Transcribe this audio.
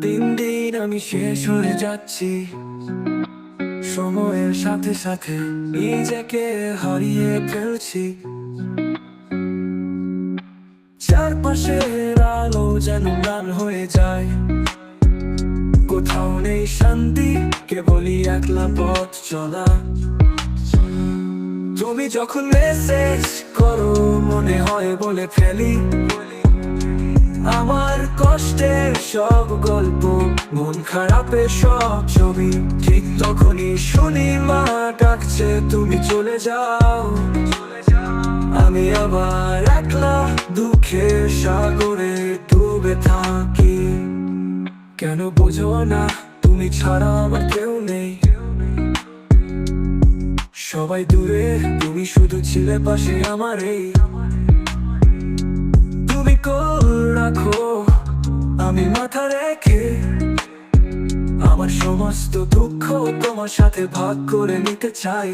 দিন দিন আমি শেষ হয়ে যাচ্ছি। সময়ের সাথে সাথে নিজেকে হারিয়ে ফেলছি। চারপাশের আলো যেন লাল হয়ে যায়। কোথাও নেই শান্তি, কেবলই একলা পথ চলা। তুমি যখন মেসেজ করো, মনে হয় বলে ফেলি। কষ্টের সব গল্প, মন খারাপের সব ছবি। ঠিক তখনই শুনি মা ডাকছে, তুমি চলে যাও। আমি আবার একলা দুঃখের সাগরে ডুবে থাকি। কেন বোঝো না, তুমি ছাড়া আমার কেউ নেই। সবাই দূরে, তুমি শুধু ছিলে পাশে আমার এই আমি মাথা রেখে আমার সমস্ত দুঃখ তোমার সাথে ভাগ করে নিতে চাই।